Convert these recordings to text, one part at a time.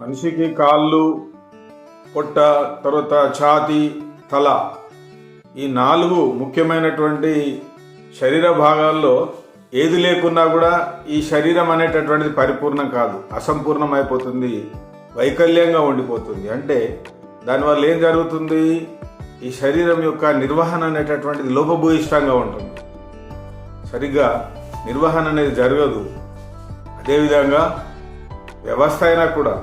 మనిషికి కాళ్ళు పొట్ట తర్వాత ఛాతి తల ఈ నాలుగు ముఖ్యమైనటువంటి శరీర భాగాల్లో ఏది లేకున్నా కూడా ఈ శరీరం అనేటటువంటిది పరిపూర్ణం కాదు అసంపూర్ణం అయిపోతుంది వైకల్యంగా ఉండిపోతుంది. అంటే దానివల్ల ఏం జరుగుతుంది? ఈ శరీరం యొక్క నిర్వహణ అనేటటువంటిది లోపభూయిష్టంగా ఉంటుంది. సరిగ్గా నిర్వహణ అనేది జరగదు. అదేవిధంగా వ్యవస్థ అయినా కూడా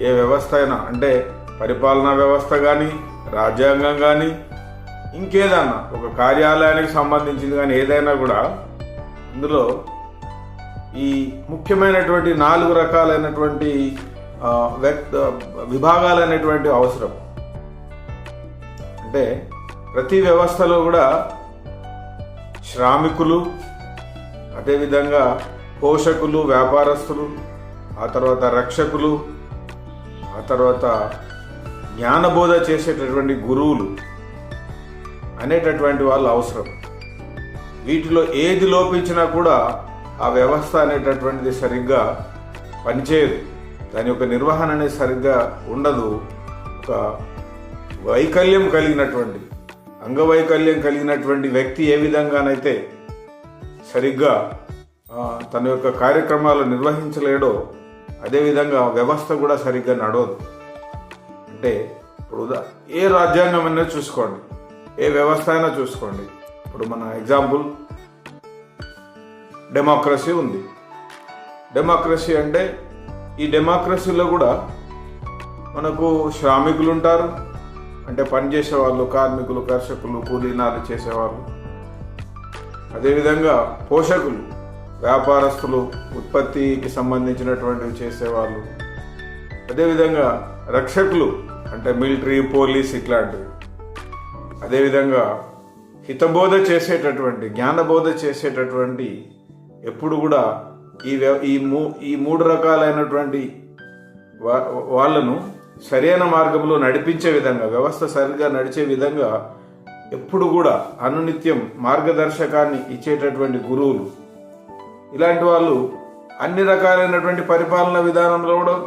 ఏ వ్యవస్థ అయినా అంటే పరిపాలనా వ్యవస్థ కానీ రాజ్యాంగం కానీ ఇంకేదన్నా ఒక కార్యాలయానికి సంబంధించింది కానీ ఏదైనా కూడా అందులో ఈ ముఖ్యమైనటువంటి నాలుగు రకాలైనటువంటి ఆ, వ్యక్త విభాగాలైనటువంటి అవసరం. అంటే ప్రతి వ్యవస్థలో కూడా శ్రామికులు అదేవిధంగా పోషకులు వ్యాపారస్తులు ఆ తర్వాత రక్షకులు ఆ తర్వాత జ్ఞానబోధ చేసేటటువంటి గురువులు అనేటటువంటి వాళ్ళు అవసరం. వీటిలో ఏది లోపించినా కూడా ఆ వ్యవస్థ అనేటటువంటిది సరిగ్గా పనిచేయదు. దాని యొక్క నిర్వహణ అనేది సరిగ్గా ఉండదు. ఒక వైకల్యం కలిగినటువంటి అంగవైకల్యం కలిగినటువంటి వ్యక్తి ఏ విధంగానైతే సరిగ్గా తన యొక్క కార్యక్రమాలు నిర్వహించలేడో అదేవిధంగా వ్యవస్థ కూడా సరిగ్గా నడవదు. అంటే ఇప్పుడు ఏ రాజ్యాంగం అయినా చూసుకోండి. ఏ వ్యవస్థ అయినా చూసుకోండి. ఇప్పుడు మన ఎగ్జాంపుల్ డెమోక్రసీ ఉంది. డెమోక్రసీ అంటే ఈ డెమోక్రసీలో కూడా మనకు శ్రామికులు ఉంటారు. అంటే పనిచేసే వాళ్ళు కార్మికులు కర్షకులు కూలీనాలు చేసేవాళ్ళు. అదేవిధంగా పోషకులు. వ్యాపారస్తులు ఉత్పత్తికి సంబంధించినటువంటివి చేసేవాళ్ళు. అదేవిధంగా రక్షకులు అంటే మిలిటరీ పోలీస్ ఇట్లాంటివి. అదేవిధంగా హితబోధ చేసేటటువంటి జ్ఞానబోధ చేసేటటువంటి ఎప్పుడు కూడా ఈ వ్య- ఈ మూ ఈ మూడు రకాలైనటువంటి వా- వాళ్ళను సరైన మార్గంలో నడిపించే విధంగా వ్యవస్థ సరిగ్గా నడిచే విధంగా ఎప్పుడు కూడా అనునిత్యం మార్గదర్శకాన్ని ఇచ్చేటటువంటి గురువులు. ఇలాంటి వాళ్ళు అన్ని రకాలైనటువంటి పరిపాలన విధానంలో కూడా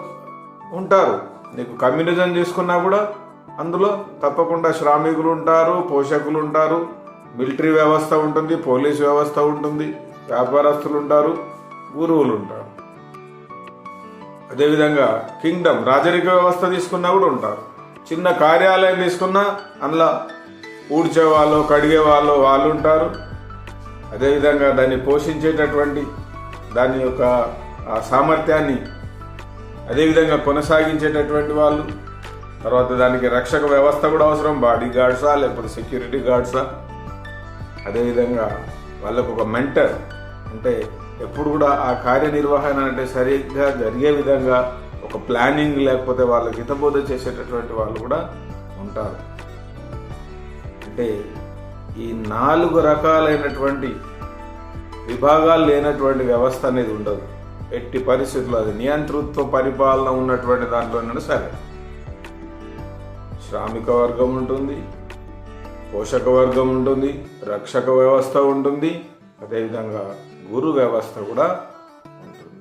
ఉంటారు. నీకు కమ్యూనిజం తీసుకున్నా కూడా అందులో తప్పకుండా శ్రామికులు ఉంటారు పోషకులు ఉంటారు మిలిటరీ వ్యవస్థ ఉంటుంది పోలీస్ వ్యవస్థ ఉంటుంది వ్యాపారస్తులు ఉంటారు గురువులు ఉంటారు. అదేవిధంగా కింగ్డమ్ రాజరిక వ్యవస్థ తీసుకున్నా కూడా ఉంటారు. చిన్న కార్యాలయం తీసుకున్నా అందులో ఊడ్చే వాళ్ళు కడిగే వాళ్ళు వాళ్ళు ఉంటారు. అదేవిధంగా దాన్ని పోషించేటటువంటి దాని యొక్క సామర్థ్యాన్ని అదేవిధంగా కొనసాగించేటటువంటి వాళ్ళు తర్వాత దానికి రక్షక వ్యవస్థ కూడా అవసరం బాడీ గార్డ్సా లేకపోతే సెక్యూరిటీ గార్డ్సా. అదేవిధంగా వాళ్ళకు ఒక మెంటర్ అంటే ఎప్పుడు కూడా ఆ కార్యనిర్వహణ అంటే సరిగ్గా జరిగే విధంగా ఒక ప్లానింగ్ లేకపోతే వాళ్ళకి హితబోధ చేసేటటువంటి వాళ్ళు కూడా ఉంటారు. అంటే ఈ నాలుగు రకాలైనటువంటి విభాగాలు లేనటువంటి వ్యవస్థ అనేది ఉండదు. ఎట్టి పరిస్థితుల్లో అది నియంతృత్వ పరిపాలన ఉన్నటువంటి దాంట్లోనైనా సరే. శ్రామిక వర్గం ఉంటుంది పోషక వర్గం ఉంటుంది రక్షక వ్యవస్థ ఉంటుంది అదేవిధంగా గురు వ్యవస్థ కూడా ఉంటుంది.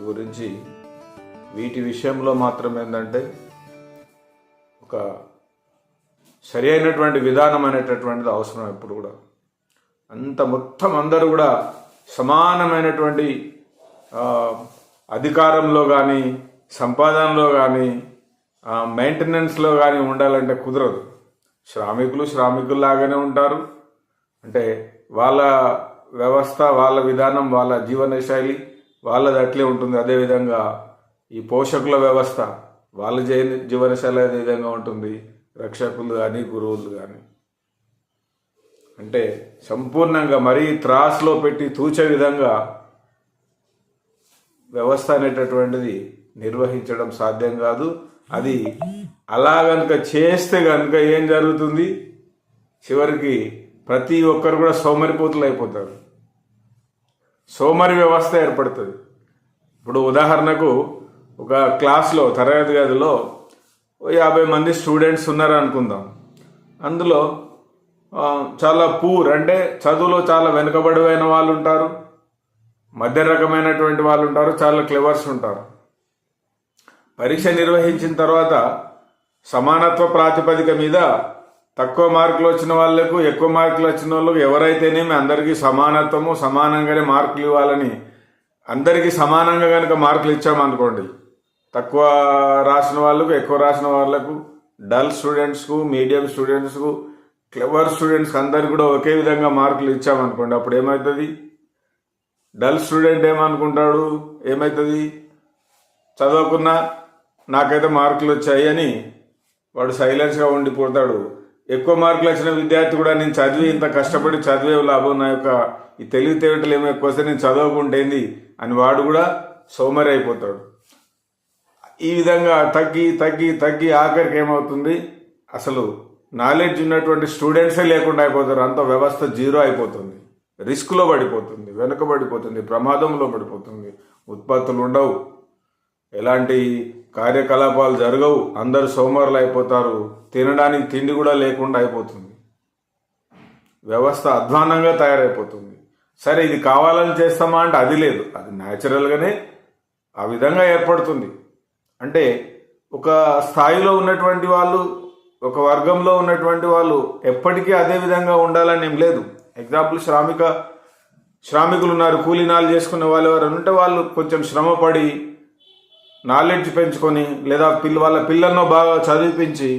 గురించి వీటి విషయంలో మాత్రం ఏంటంటే ఒక సరి అయినటువంటి విధానం అనేటటువంటిది అవసరం ఎప్పుడు కూడా. అంత మొత్తం అందరూ కూడా సమానమైనటువంటి అధికారంలో కానీ సంపాదనలో కానీ మెయింటెనెన్స్లో కానీ ఉండాలంటే కుదరదు. శ్రామికులు శ్రామికుల్లాగానే ఉంటారు. అంటే వాళ్ళ వ్యవస్థ వాళ్ళ విధానం వాళ్ళ జీవన శైలి వాళ్ళది అట్లే ఉంటుంది. అదేవిధంగా ఈ పోషకుల వ్యవస్థ వాళ్ళ జీవనశైలి అదే విధంగా ఉంటుంది. రక్షకులు కానీ గురువులు కానీ అంటే సంపూర్ణంగా మరీ త్రాసులో పెట్టి తూచే విధంగా వ్యవస్థ అనేటటువంటిది నిర్వహించడం సాధ్యం కాదు. అది అలా కనుక చేస్తే కనుక ఏం జరుగుతుంది? చివరికి ప్రతి ఒక్కరు కూడా సోమరిపోతులు అయిపోతారు. సోమరి వ్యవస్థ ఏర్పడుతుంది. ఇప్పుడు ఉదాహరణకు ఒక క్లాస్లో తరగతి గదిలో యాభై మంది స్టూడెంట్స్ ఉన్నారు అనుకుందాం అందులో చాలా పూర్ అంటే చదువులో చాలా వెనుకబడిపోయిన వాళ్ళు ఉంటారు మధ్య రకమైనటువంటి వాళ్ళు ఉంటారు చాలా క్లెవర్స్ ఉంటారు. పరీక్ష నిర్వహించిన తర్వాత సమానత్వ ప్రాతిపదిక మీద తక్కువ మార్కులు వచ్చిన వాళ్ళకు ఎక్కువ మార్కులు వచ్చిన వాళ్ళకు ఎవరైతేనేమి అందరికీ సమానత్వము సమానంగానే మార్కులు ఇవ్వాలని అందరికీ సమానంగా కనుక మార్కులు ఇచ్చామనుకోండి తక్కువ రాసిన వాళ్ళకు ఎక్కువ రాసిన వాళ్ళకు డల్ స్టూడెంట్స్కు మీడియం స్టూడెంట్స్కు క్లెవర్ స్టూడెంట్స్కి అందరికి కూడా ఒకే విధంగా మార్కులు ఇచ్చామనుకోండి అప్పుడు ఏమవుతుంది డల్ స్టూడెంట్ ఏమనుకుంటాడు? ఏమవుతుంది చదవకున్నా నాకైతే మార్కులు వచ్చాయి అని వాడు సైలెన్స్గా ఉండిపోతాడు. ఎక్కువ మార్కులు వచ్చిన విద్యార్థి కూడా నేను చదివి ఇంత కష్టపడి చదివే లాభం నా యొక్క ఈ తెలివితేటలు ఏమో ఎక్కువ వస్తే నేను చదవకుంటేంది అని వాడు కూడా సోమరి అయిపోతాడు ఈ విధంగా తగ్గి తగ్గి తగ్గి ఆఖరికి ఏమవుతుంది? అసలు నాలెడ్జ్ ఉన్నటువంటి స్టూడెంట్సే లేకుండా అయిపోతారు. అంత వ్యవస్థ జీరో అయిపోతుంది. రిస్క్లో పడిపోతుంది వెనుకబడిపోతుంది ప్రమాదంలో పడిపోతుంది. ఉత్పత్తులు ఉండవు. ఎలాంటి కార్యకలాపాలు జరగవు. అందరు సోమరులు అయిపోతారు. తినడానికి తిండి కూడా లేకుండా అయిపోతుంది. వ్యవస్థ అధ్వానంగా తయారైపోతుంది. సరే ఇది కావాలని చేస్తామా అంటే అది లేదు. అది న్యాచురల్గానే ఆ విధంగా ఏర్పడుతుంది. అంటే ఒక స్థాయిలో ఉన్నటువంటి వాళ్ళు ఒక వర్గంలో ఉన్నటువంటి వాళ్ళు ఎప్పటికీ అదే విధంగా ఉండాలని ఏం లేదు. ఎగ్జాంపుల్ శ్రామిక శ్రామికులు ఉన్నారు కూలీనాలు చేసుకునే వాళ్ళు ఎవరు ఉంటే వాళ్ళు కొంచెం శ్రమపడి నాలెడ్జ్ పెంచుకొని లేదా పిల్ల వాళ్ళ పిల్లలను బాగా చదివిపించి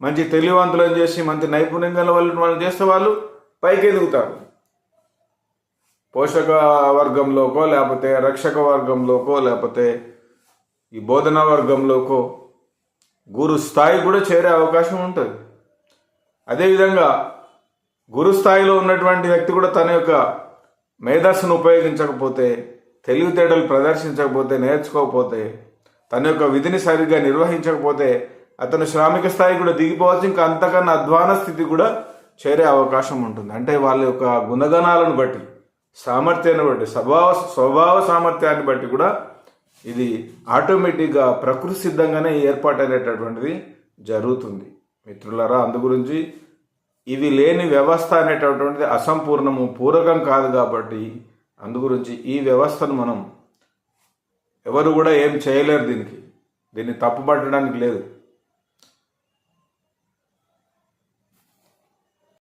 మంచి తెలివివంతులను చేసి మంచి నైపుణ్యం గల వాళ్ళు వాళ్ళు చేస్తే వాళ్ళు పైకి ఎదుగుతారు. పోషక వర్గంలోకో లేకపోతే రక్షక వర్గంలోకో లేకపోతే ఈ బోధనా వర్గంలోకో గురు స్థాయి కూడా చేరే అవకాశం ఉంటుంది. అదేవిధంగా గురు స్థాయిలో ఉన్నటువంటి వ్యక్తి కూడా తన యొక్క మేధస్సును ఉపయోగించకపోతే తెలివితేటలు ప్రదర్శించకపోతే నేర్చుకోకపోతే తన యొక్క విధిని సరిగ్గా నిర్వహించకపోతే అతను శ్రామిక స్థాయి కూడా దిగిపోవచ్చు. ఇంకా అంతకన్నా అధ్వాన స్థితి కూడా చేరే అవకాశం ఉంటుంది. అంటే వాళ్ళ యొక్క గుణగణాలను బట్టి సామర్థ్యాన్ని బట్టి స్వభావ స్వభావ సామర్థ్యాన్ని బట్టి కూడా ఇది ఆటోమేటిక్గా ప్రకృతి సిద్ధంగానే ఏర్పాటు అనేటటువంటిది జరుగుతుంది. మిత్రులరా అందు గురించి ఇవి లేని వ్యవస్థ అనేటటువంటిది అసంపూర్ణము పూరకం కాదు కాబట్టి అందు గురించి ఈ వ్యవస్థను మనం ఎవరు కూడా ఏం చేయలేరు దీనికి. దీన్ని తప్పుపట్టడానికి లేదు.